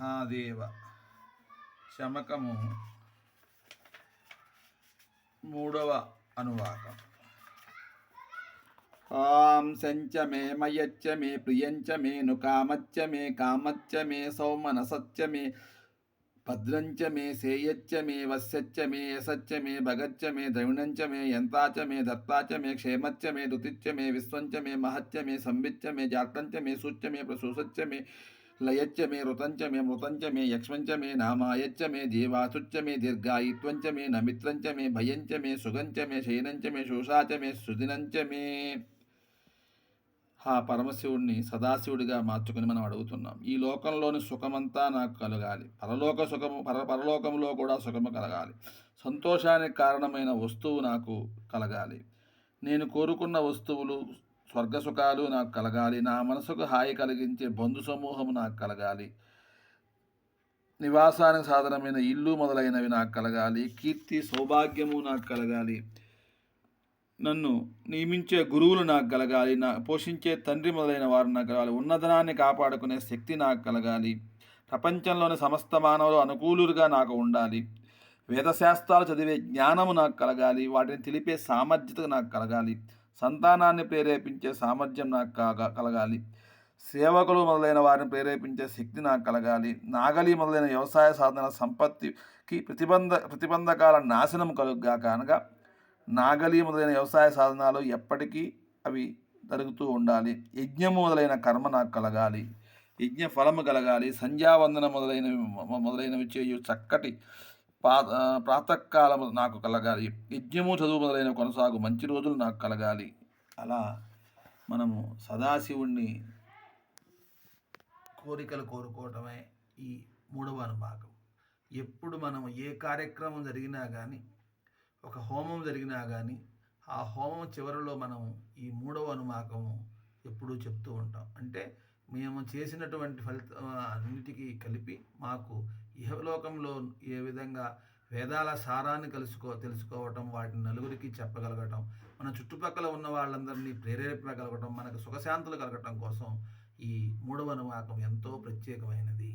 మహాదేవ శమకము మూడవ అనువాకం ఆం సంచ మే మయచ్చ మే ప్రియంచ మేను కామచ్చ మే కామచ్చ మే సౌమనసచ్చ మే భద్రంచ మే సేయచ్చ మే వస్యచ్చ మే యసచ్చ మే భగచ్చ మే ద్రవిణంచ మే యంతాచ మే దత్తాచ మే క్షేమచ్చ మే దుతిచ్చ మే విశ్వంచ మే మహచ్చ మే సంవిచ్చ మే జాతంచ మే సూచ్య మే ప్రసూసచ్చ మే లయచ్చ మే రుతంచ మే మృతంచ మే యక్ష్మంచ మే నామాయచ్చ మే జీవాసుచ్చ మే దీర్ఘాయిత్వంచ మే నమిత్రంచ మే భయంచ మే సుగంచ మే శయనంచ మే శోషాచ మే సుదినంచ మే. ఆ పరమశివుడిని సదాశివుడిగా మార్చుకుని మనం అడుగుతున్నాం. ఈ లోకంలోని సుఖమంతా నాకు కలగాలి. పరలోక సుఖము పర పరలోకంలో కూడా సుఖము కలగాలి. సంతోషానికి కారణమైన వస్తువు నాకు కలగాలి. నేను కోరుకున్న వస్తువులు స్వర్గ సుఖాలు నాకు కలగాలి నా మనసుకు హాయి కలిగించే బంధు సమూహము నాకు కలగాలి. నివాసానికి సాధనమైన ఇల్లు మొదలైనవి నాకు కలగాలి కీర్తి సౌభాగ్యము నాకు కలగాలి. నన్ను నియమించే గురువులు నాకు కలగాలి నా పోషించే తండ్రి మొదలైన వారు నాకు కలగాలి ఉన్నదనాన్ని కాపాడుకునే శక్తి నాకు కలగాలి. ప్రపంచంలోని సమస్త మానవులు అనుకూలుగా నాకు ఉండాలి. వేదశాస్త్రాలు చదివే జ్ఞానము నాకు కలగాలి వాటిని తెలిపే సామర్థ్యత నాకు కలగాలి. సంతానాన్ని ప్రేరేపించే సామర్థ్యం నాకు కాగా కలగాలి. సేవకులు మొదలైన వారిని ప్రేరేపించే శక్తి నాకు కలగాలి. నాగలి మొదలైన వ్యవసాయ సాధన సంపత్తికి ప్రతిబంధ ప్రతిబంధకాల నాశనం కలుగుగాక అనగా నాగలి మొదలైన వ్యవసాయ సాధనాలు ఎప్పటికీ అవి జరుగుతూ ఉండాలి. యజ్ఞము మొదలైన కర్మ నాకు కలగాలి. యజ్ఞ ఫలము కలగాలి. సంధ్యావందన మొదలైనవి మొదలైనవి చేయు చక్కటి పా ప్రాతకాలము నాకు కలగాలి. యజ్ఞము చదువు మొదలైన కొనసాగు మంచి రోజులు నాకు కలగాలి. అలా మనము సదాశివుణ్ణి కోరికలు కోరుకోవటమే ఈ మూడవ అనుభాగం. ఎప్పుడు మనం ఏ కార్యక్రమం జరిగినా కానీ ఒక హోమం జరిగినా కానీ ఆ హోమం చివరిలో మనం ఈ మూడవ అనుమాకము ఎప్పుడూ చెప్తూ ఉంటాం. అంటే మేము చేసినటువంటి ఫలిత అన్నిటికీ కలిపి మాకు పరలోకంలో ఏ విధంగా వేదాల సారాన్ని కలుసుకో తెలుసుకోవటం వాటిని నలుగురికి చెప్పగలగటం మన చుట్టుపక్కల ఉన్న వాళ్ళందరినీ ప్రేరేపించగలగటం మనకు సుఖశాంతులు కలగటం కోసం ఈ మూడవ అనువాకం ఎంతో ప్రత్యేకమైనది.